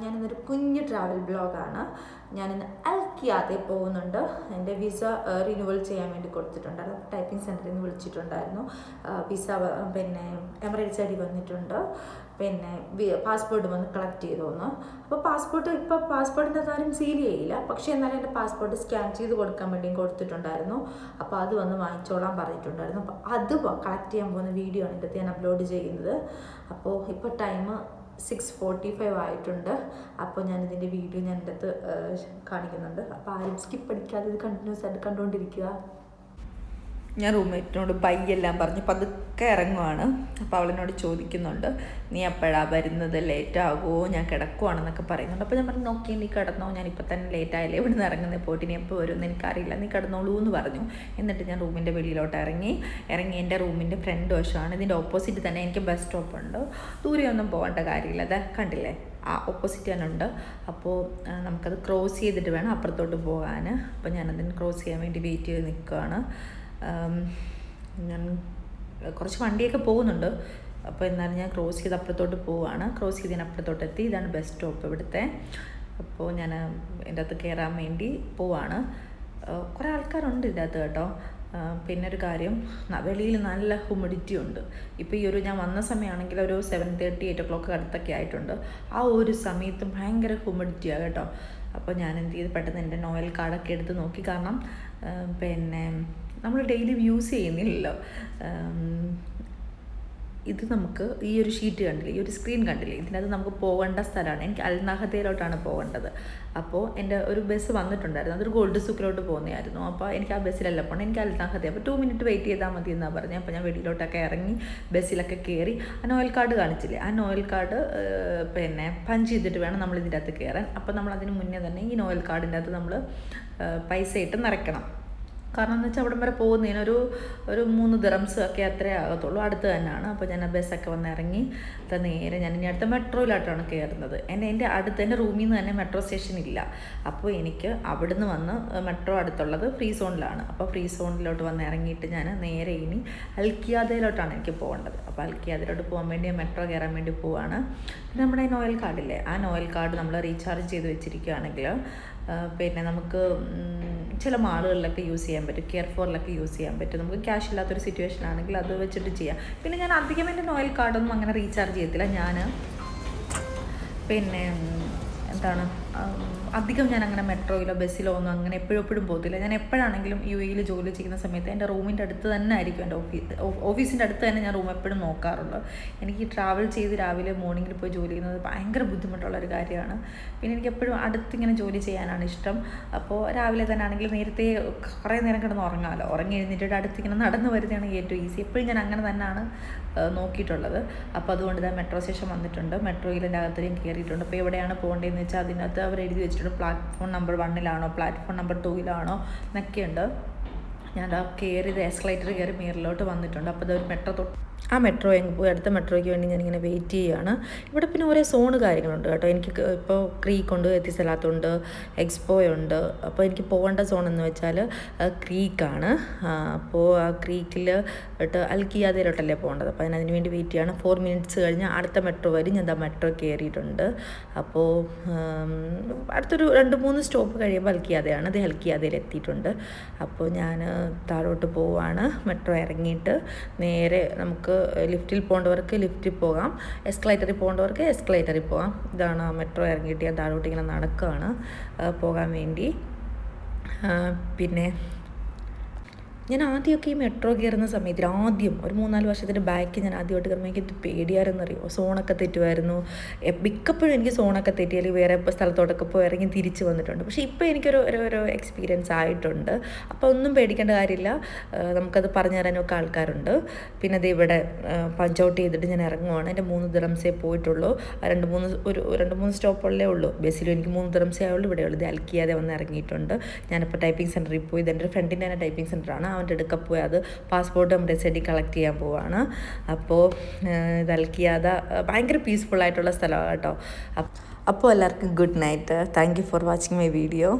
ഞാനിന്നൊരു കുഞ്ഞു ട്രാവൽ ബ്ലോഗാണ് ഞാനിന്ന് അൽക്കിയാതെ പോകുന്നുണ്ട്. എന്റെ വിസ റിന്യൂവൽ ചെയ്യാൻ വേണ്ടി കൊടുത്തിട്ടുണ്ടായിരുന്നു. ടൈപ്പിംഗ് സെന്ററിൽ നിന്ന് വിളിച്ചിട്ടുണ്ടായിരുന്നു. വിസ പിന്നെ എമറേറ്റ്സ് അടി വന്നിട്ടുണ്ട്. പിന്നെ പാസ്പോർട്ട് വന്ന് കളക്ട് ചെയ്തോന്ന്. അപ്പോൾ പാസ്പോർട്ട് ഇപ്പോൾ പാസ്പോർട്ടിന്റെ കാര്യം സീൽ ചെയ്യില്ല. പക്ഷേ എന്നാലും എന്റെ പാസ്പോർട്ട് സ്കാൻ ചെയ്ത് കൊടുക്കാൻ വേണ്ടിയും കൊടുത്തിട്ടുണ്ടായിരുന്നു. അപ്പോൾ അത് വന്ന് വാങ്ങിച്ചോളാൻ പറഞ്ഞിട്ടുണ്ടായിരുന്നു. അപ്പോൾ അത് കളക്ട് ചെയ്യാൻ പോകുന്ന വീഡിയോ ആണ് എന്റെ ഞാൻ അപ്ലോഡ് ചെയ്യുന്നത്. അപ്പോൾ ഇപ്പോൾ ടൈം സിക്സ് ഫോർട്ടി ഫൈവ് ആയിട്ടുണ്ട്. അപ്പോൾ ഞാനിതിന്റെ വീഡിയോ ഞാൻ എന്റെ അടുത്ത് കാണിക്കുന്നുണ്ട്. അപ്പോൾ ആരും സ്കിപ്പ് അടിക്കാതെ ഇത് കണ്ടിന്യൂസ് ആയിട്ട് കണ്ടുകൊണ്ടിരിക്കുക ഞാൻ റൂംമേറ്റിനോട് ബൈ എല്ലാം പറഞ്ഞ് പതുക്കെ ഇറങ്ങുവാണ്. അപ്പോൾ അവളിനോട് ചോദിക്കുന്നുണ്ട് നീ എപ്പോഴാണ് വരുന്നത്? ലേറ്റ് ആകുമോ ഞാൻ കിടക്കുവാണെന്നൊക്കെ പറയുന്നുണ്ട്. അപ്പോൾ ഞാൻ പറഞ്ഞു നോക്കി നീ കിടന്നോ. ഇപ്പം തന്നെ ലേറ്റ് ആയില്ലേ ഇവിടെ നിന്ന് ഇറങ്ങുന്നത് പോയിട്ട് ഇനി എപ്പോൾ വരുമെന്ന് എനിക്കറിയില്ല നീ കിടന്നോളൂ എന്ന് പറഞ്ഞു. എന്നിട്ട് ഞാൻ റൂമിന്റെ വെളിയിലോട്ട് ഇറങ്ങി. ഇറങ്ങി എന്റെ റൂമിന്റെ ഫ്രണ്ട് വശമാണ്. ഇതിന്റെ ഓപ്പോസിറ്റ് തന്നെ എനിക്ക് ബസ് സ്റ്റോപ്പ് ഉണ്ട്. ദൂരെയൊന്നും പോകേണ്ട കാര്യമില്ല. അതെ കണ്ടില്ലേ? ആ ഓപ്പോസിറ്റ് തന്നെ ഉണ്ട്. അപ്പോൾ നമുക്കത് ക്രോസ് ചെയ്തിട്ട് വേണം അപ്പുറത്തോട്ട് പോകാൻ അപ്പോൾ ഞാനതിന് ക്രോസ് ചെയ്യാൻ വേണ്ടി വെയിറ്റ് ചെയ്ത് നിൽക്കുകയാണ്. ഞാൻ കുറച്ച് വണ്ടിയൊക്കെ പോകുന്നുണ്ട്. അപ്പോൾ എന്നാലും ഞാൻ ക്രോസ് ചെയ്ത് അപ്പുറത്തോട്ട് പോവുകയാണ് ക്രോസ് ചെയ്ത് ഞാൻ അപ്പുറത്തോട്ട് എത്തി ഇതാണ് ബസ് സ്റ്റോപ്പ് ഇവിടുത്തെ. അപ്പോൾ ഞാൻ എന്റെ അകത്ത് കയറാൻ വേണ്ടി പോവാണ്. കുറേ ആൾക്കാരുണ്ട് ഇതിന്റെ അകത്ത് കേട്ടോ. പിന്നെ ഒരു കാര്യം വെളിയിൽ നല്ല ഹ്യൂമിഡിറ്റി ഉണ്ട്. ഇപ്പോൾ ഈ ഒരു ഞാൻ വന്ന സമയമാണെങ്കിൽ ഒരു seven thirty eight o'clock അടുത്തൊക്കെ ആയിട്ടുണ്ട്. ആ ഒരു സമയത്ത് ഭയങ്കര ഹ്യൂമിഡിറ്റിയാണ് കേട്ടോ. അപ്പോൾ ഞാൻ എന്ത് ചെയ്ത് പെട്ടെന്ന് എന്റെ നോയൽ കാർഡൊക്കെ എടുത്ത് നോക്കി. കാരണം പിന്നെ നമ്മൾ ഡെയിലി യൂസ് ചെയ്യുന്നില്ലല്ലോ. ഇത് നമുക്ക് ഈ ഒരു ഷീറ്റ് കണ്ടില്ലേ ഈ ഒരു സ്ക്രീൻ കണ്ടില്ലേ? ഇതിനകത്ത് നമുക്ക് പോകേണ്ട സ്ഥലമാണ്. എനിക്ക് അൽനാഹത്തയിലോട്ടാണ് പോകേണ്ടത്. അപ്പോൾ എന്റെ ഒരു ബസ് വന്നിട്ടുണ്ടായിരുന്നു. അതൊരു ഗോൾഡ് സുക്കിലോട്ട് പോകുന്നതായിരുന്നു. അപ്പോൾ എനിക്ക് ആ ബസ്സിലല്ല പോകണം എനിക്ക് അൽനാഹത്തെ അപ്പോൾ ടു മിനിറ്റ് വെയിറ്റ് ചെയ്താൽ മതി എന്നാണ് പറഞ്ഞത് അപ്പോൾ ഞാൻ വെളിയിലോട്ടൊക്കെ ഇറങ്ങി ബസ്സിലൊക്കെ കയറി ആ നോയൽ കാർഡ് കാണിച്ചില്ലേ? ആ നോയൽ കാർഡ് പിന്നെ പഞ്ച് ചെയ്തിട്ട് വേണം നമ്മൾ ഇതിന്റെ അകത്ത് കയറാൻ അപ്പോൾ നമ്മൾ അതിന് മുന്നേ തന്നെ ഈ നോയൽ കാർഡിന്റെ അകത്ത് നമ്മൾ പൈസ ഇട്ട് നിറയ്ക്കണം. കാരണം എന്ന് വെച്ചാൽ അവിടം വരെ പോകുന്നതിന് ഒരു ഒരു മൂന്ന് ദിറംസ് ഒക്കെ അത്രേ ആകത്തുള്ളൂ. അടുത്ത് തന്നെയാണ്. അപ്പോൾ ഞാൻ ബസ്സൊക്കെ വന്ന് ഇറങ്ങി നേരെ ഞാൻ ഇനി അടുത്ത മെട്രോയിലായിട്ടാണ് കയറുന്നത്. എന്നെ എന്റെ അടുത്ത് എന്റെ റൂമിൽ നിന്ന് തന്നെ മെട്രോ സ്റ്റേഷൻ ഇല്ല. അപ്പോൾ എനിക്ക് അവിടുന്ന് വന്ന് മെട്രോ അടുത്തുള്ളത് ഫ്രീ സോണിലാണ് അപ്പോൾ ഫ്രീ സോണിലോട്ട് വന്ന് ഇറങ്ങിയിട്ട് ഞാൻ നേരെ ഇനി അൽക്കിയാദയിലോട്ടാണ് എനിക്ക് പോകേണ്ടത്. അപ്പോൾ അൽക്കിയാദയിലോട്ട് പോകാൻ വേണ്ടി മെട്രോ കയറാൻ വേണ്ടി പോവാണ്. പിന്നെ നമ്മുടെ നോയൽ കാർഡില്ലേ ആ നോയൽ കാർഡ് നമ്മൾ റീചാർജ് ചെയ്ത് വെച്ചിരിക്കുകയാണെങ്കിൽ പിന്നെ നമുക്ക് ചില മാളുകളിലൊക്കെ യൂസ് ചെയ്യാൻ പറ്റും. കെയർ ഫോറിലൊക്കെ യൂസ് ചെയ്യാൻ പറ്റും. നമുക്ക് ക്യാഷ് ഇല്ലാത്തൊരു സിറ്റുവേഷൻ ആണെങ്കിൽ അത് വെച്ചിട്ട് ചെയ്യാം. പിന്നെ ഞാൻ അധികം എന്റെ നോയൽ കാർഡൊന്നും അങ്ങനെ റീചാർജ് ചെയ്യത്തില്ല. ഞാൻ പിന്നെ എന്താണ്? അധികം ഞാൻ അങ്ങനെ മെട്രോയിലോ ബസ്സിലോ ഒന്നും അങ്ങനെ എപ്പോഴും എപ്പോഴും പോകത്തില്ല. ഞാൻ എപ്പോഴാണെങ്കിലും യു എയിൽ ജോലി ചെയ്യുന്ന സമയത്ത് എന്റെ റൂമിന്റെ അടുത്ത് തന്നെ ആയിരിക്കും എന്റെ ഓഫീസ് ഓഫീസിന്റെ അടുത്ത് തന്നെ ഞാൻ റൂം എപ്പോഴും നോക്കാറുള്ളൂ. എനിക്ക് ട്രാവൽ ചെയ്ത് രാവിലെ മോർണിംഗിൽ പോയി ജോലി ചെയ്യുന്നത് ഭയങ്കര ബുദ്ധിമുട്ടുള്ള ഒരു കാര്യമാണ്. പിന്നെ എനിക്ക് എപ്പോഴും അടുത്തിങ്ങനെ ജോലി ചെയ്യാനാണ് ഇഷ്ടം. അപ്പോൾ രാവിലെ തന്നെ ആണെങ്കിൽ നേരത്തെ കുറേ നേരം കിടന്ന് ഉറങ്ങാമല്ലോ. ഉറങ്ങി എഴുന്നേറ്റിട്ട് അടുത്തിങ്ങനെ നടന്നു വരുന്നതാണ് ഏറ്റവും ഈസി. എപ്പോഴും ഞാൻ അങ്ങനെ തന്നെയാണ് നോക്കിയിട്ടുള്ളത്. അപ്പോൾ അതുകൊണ്ട് തന്നെ മെട്രോ സ്റ്റേഷൻ വന്നിട്ടുണ്ട്. മെട്രോയിലിന്റെ അകത്തേയും കയറിയിട്ടുണ്ട്. അപ്പോൾ എവിടെയാണ് പോകേണ്ടതെന്ന് വെച്ചാൽ അതിനകത്ത് അവർ എഴുതി വെച്ചിട്ടുണ്ട് പ്ലാറ്റ്ഫോം നമ്പർ വണ്ണിലാണോ പ്ലാറ്റ്ഫോം നമ്പർ ടൂയിലാണോ എന്നൊക്കെയുണ്ട്. ഞാൻ കയറി എസ്കലേറ്റർ കയറി മീറിലോട്ട് വന്നിട്ടുണ്ട്. അപ്പോൾ അതൊരു മെട്രോ തൊട്ട് ആ മെട്രോ പോയി അടുത്ത മെട്രോയ്ക്ക് വേണ്ടി ഞാനിങ്ങനെ വെയിറ്റ് ചെയ്യുകയാണ്. ഇവിടെ പിന്നെ ഓരോ സോണ് കാര്യങ്ങളുണ്ട് കേട്ടോ. എനിക്ക് ഇപ്പോൾ ക്രീക്ക് ഉണ്ട് എത്തിസലാത്തുണ്ട് എക്സ്പോയുണ്ട് അപ്പോൾ എനിക്ക് പോകേണ്ട സോൺ എന്ന് വെച്ചാൽ ക്രീക്കാണ് അപ്പോൾ ആ ക്രീക്കിൽ ഇട്ട് അൽക്കിയാതയിലോട്ടല്ലേ പോകേണ്ടത്. അപ്പോൾ ഞാൻ അതിന് വേണ്ടി വെയിറ്റ് ചെയ്യണം ഫോർ മിനിറ്റ്സ് കഴിഞ്ഞ് അടുത്ത മെട്രോ വരും ഞാൻ മെട്രോ കയറിയിട്ടുണ്ട്. അപ്പോൾ അടുത്തൊരു രണ്ട് മൂന്ന് സ്റ്റോപ്പ് കഴിയുമ്പോൾ അൽക്കിയാതയാണ് അത് അൽക്കിയാതയിൽ എത്തിയിട്ടുണ്ട്. അപ്പോൾ ഞാൻ താഴോട്ട് പോവാണ്. മെട്രോ ഇറങ്ങിയിട്ട് നേരെ നമുക്ക് ലിഫ്റ്റിൽ പോകേണ്ടവർക്ക് ലിഫ്റ്റിൽ പോകാം എസ്കലേറ്ററിൽ പോകേണ്ടവർക്ക് എസ്കലേറ്ററിൽ പോകാം. ഇതാണ് മെട്രോ ഇറങ്ങിയിട്ട് ഞാൻ താഴോട്ട് ഇങ്ങനെ നടക്കുകയാണ് പോകാൻ വേണ്ടി. പിന്നെ ഞാൻ ആദ്യമൊക്കെ ഈ മെട്രോ കയറുന്ന സമയത്തിൽ ആദ്യം ഒരു മൂന്നാൽ വർഷത്തിന്റെ ബാക്ക് ഞാൻ ആദ്യമായിട്ട് കയറുമ്പോൾ എനിക്ക് പേടിയാരെന്നറിയോ സോണൊക്കെ തെറ്റുമായിരുന്നു. മിക്കപ്പോഴും എനിക്ക് സോണൊക്കെ തെറ്റി അല്ലെങ്കിൽ വേറെ സ്ഥലത്തോട്ടൊക്കെ പോയി ഇറങ്ങി തിരിച്ച് വന്നിട്ടുണ്ട്. പക്ഷേ ഇപ്പോൾ എനിക്കൊരു ഒരു ഒരു എക്സ്പീരിയൻസ് ആയിട്ടുണ്ട്. അപ്പോൾ ഒന്നും പേടിക്കേണ്ട കാര്യമില്ല. നമുക്കത് പറഞ്ഞു തരാനൊക്കെ ആൾക്കാരുണ്ട്. പിന്നെ അത് ഇവിടെ പഞ്ച് ഔട്ട് ചെയ്തിട്ട് ഞാൻ ഇറങ്ങുവാണ്. എന്റെ മൂന്ന് ദിറംസേ പോയിട്ടുള്ളൂ. രണ്ട് മൂന്ന് ഒരു രണ്ട് മൂന്ന് സ്റ്റോപ്പുള്ളേ ഉള്ളൂ ബസ്സിലും എനിക്ക് മൂന്ന് ദിറംസേ ആയുള്ളൂ ഇവിടെ ഉള്ളത് അൽക്കിയാതെ വന്ന് ഇറങ്ങിയിട്ടുണ്ട്. ഞാനിപ്പോൾ ടൈപ്പിംഗ് സെന്ററിൽ പോയി. ഇതെന്റെ ഫ്രണ്ടിന്റെ തന്നെ ടൈപ്പിംഗ് സെന്ററാണ് അവന്റെ അടുക്ക പോയി അത് പാസ്പോർട്ട് നമ്മുടെ സെഡി കളക്ട് ചെയ്യാൻ പോവാണ്. അപ്പോൾ ഇതൽക്കിയാത ഭയങ്കര പീസ്ഫുൾ ആയിട്ടുള്ള സ്ഥലമാണ് കേട്ടോ. അപ്പോൾ എല്ലാവർക്കും good night thank you for watching my video